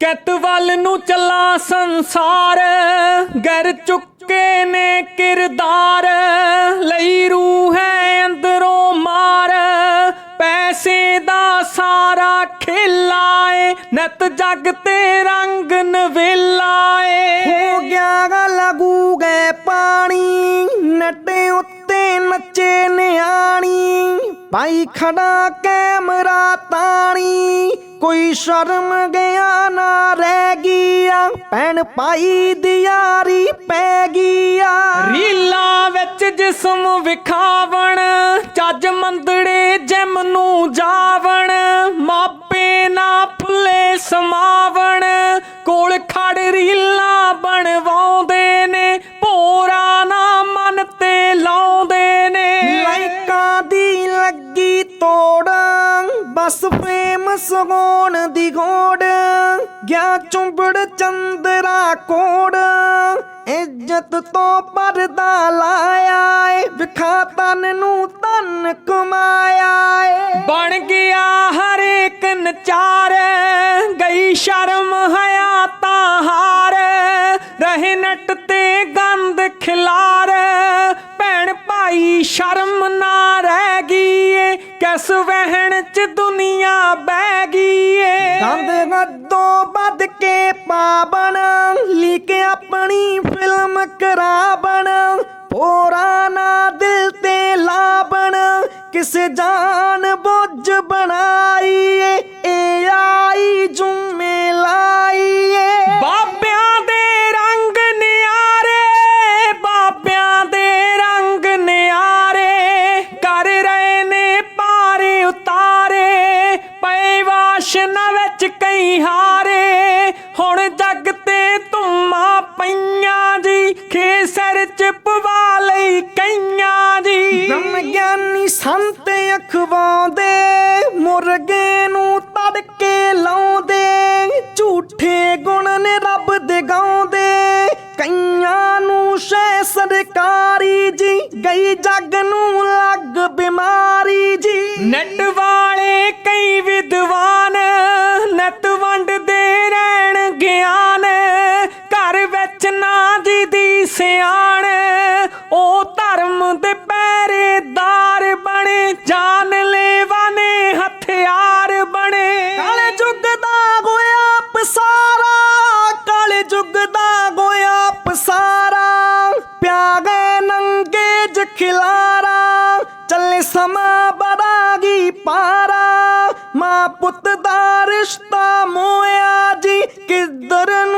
ਕੈਤ ਵੱਲ ਨੂੰ ਚੱਲਾ ਸੰਸਾਰ, ਗਰ ਚੁੱਕੇ ਨੇ ਕਿਰਦਾਰ, ਲਈ ਰੂਹ ਹੈ ਅੰਦਰੋਂ ਮਾਰ। ਪੈਸੇ ਦਾ ਸਾਰਾ ਖੇਲਾ ਏ, ਨਤ ਜਗ ਤੇ ਰੰਗ ਨਵੇਲਾ ਏ। ਹੋ ਗਿਆ ਗਾ ਲੱਗੂ ਗਏ ਪਾਣੀ, ਨੱਟੇ ਉੱਤੇ ਨੱਚੇ ਨਿਆਣੀ। ਪਾਈ ਖੜਾ ਕੈਮਰਾ ਤਾਣੀ ਕੋਈ ਸ਼ਰਮ ਗਿਆ ਨਾ ਰਹਿ ਗਿਆ ਪੈਣ ਪਾਈ ਦਿਆਰੀ ਪੈ ਗਿਆ ਰੀਲਾਂ ਵਿੱਚ ਜਿਸਮ ਵਿਖਾਵਣ ਚੱਜ ਮੰਦੜੇ ਜਿਮ ਨੂੰ ਜਾਵਣ ਮਾਪੇ ਨਾ ਫੁੱਲੇ ਸਮਾਵਣ ਕੋਲ ਖੜ ਰੀਲਾਂ ਬਣਵਾਉਂਦੇ ਨੇ ਭੋਰਾ ਨਾ ਮਨ ਤੇ ਲਾਉਂਦੇ ਨੇ। ਲਾਈਕਾਂ ਦੀ ਲੱਗੀ ਤੋੜ ਬਸ ਫੇਮਸ ਹੋਣ ਦੀ ਗੋੜ, ਗਿਆ ਚੁੰਬੜ ਚੰਦਰਾ ਕੋੜ। ਇੱਜ਼ਤ ਤੋਂ ਪਰਦਾ ਲਾਇਆ ਏ, ਵਿਖਾ ਤਨ ਨੂੰ ਤਨ ਕਮਾਇਆ ਏ। ਬਣ ਗਿਆ ਹਰ ਇੱਕ ਨਚਾਰ, ਗਈ ਸ਼ਰਮ ਹਯਾ ਤਾਂ ਹਾਰ। ਰਹੇ ਨਟ ਤੇ ਗੰਦ ਖਿਲਾਰ, ਭੈਣ ਭਾਈ ਸ਼ਰਮ ਨਾ ਰਹਿ ਗਈ ਏ। ਕਿਸ ਵਹਿਣ ਚ ਦੁਨੀਆ ਬਹਿ ਗਈ ਏ ਗੰਦ ਗੱਦੋਂ ਵੱਧ ਕੇ ਪਾਵਣ ਲੀਕ ਆਪਣੀ ਫਿਲਮ ਕਰਾਵਣ ਪੋਰਾ ਨਾ ਦਿਲ ਤੇ ਲਾਵਣ, ਕਿਸ ਜਾਨ ਬੁੱਝ ਬਣਾਈਏ। ਵਾਸ਼ਨਾ ਵਿੱਚ ਕਈ ਹਾਰੇ ਹੁਣ ਜੱਗ ਤੇ ਧੁੰਮਾਂ ਪਈਆਂ ਜੀ ਖੇ ਸਿਰ ਚ ਪਵਾ ਲਈ ਕਈਆਂ ਜੀ। ਬ੍ਰਹਮ ਗਿਆਨੀ ਸੰਤ ਅਖਵਾਉਂਦੇ ਮੁਰਗੇ ਨੂੰ ਤੜਕੇ ਲਾਉਂਦੇ ਝੂਠੇ ਗੁਣ ਨੇ ਰੱਬ ਦੇ ਗਾਉਂਦੇ ਕਈਆਂ ਨੂੰ ਸ਼ੈ ਸਰਕਾਰੀ ਜੀ ਗਈ ਜੱਗ ਨੂੰ ਲੱਗ ਬਿਮਾਰੀ ਜੀ। ਨੈਟ ਸਿਆਣ ਉਹ ਧਰਮ ਦੇ ਪੈਰੇਦਾਰ ਬਣੇ, ਜਾਨ ਲੈਵਾ ਨੇ ਹਥਿਆਰ ਬਣੇ। ਕਾਲੇ ਜੁਗ ਦਾ ਗੋਇਆ ਪਸਾਰਾ, ਕਾਲੇ ਜੁਗ ਦਾ ਗੋਇਆ ਪਸਾਰਾ। ਪਿਆ ਗਏ ਨੰਗੇ ਜ ਖਿਲਾਰਾ, ਚੱਲੇ ਸਮਾਂ ਬੜਾ ਪਾਰਾ। ਮਾਂ ਪੁੱਤ ਦਾ ਰਿਸ਼ਤਾ ਮੋਇਆ ਜੀ, ਕਿੱਧਰ ਨੂੰ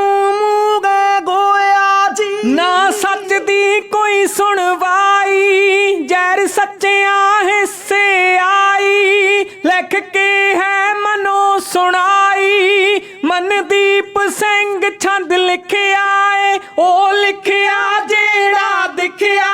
ਦੀ ਕੋਈ ਸੁਣਵਾਈ ਜੈਰ ਸੱਚਿਆਂ ਹਿੱਸੇ ਆਈ। ਲਿਖ ਕੇ ਹੈ ਮਨੋ ਸੁਣਾਈ, ਮਨਦੀਪ ਸਿੰਘ ਛੰਦ ਲਿਖਿਆ ਏ, ਉਹ ਲਿਖਿਆ ਜਿਹੜਾ ਦਿਖਿਆ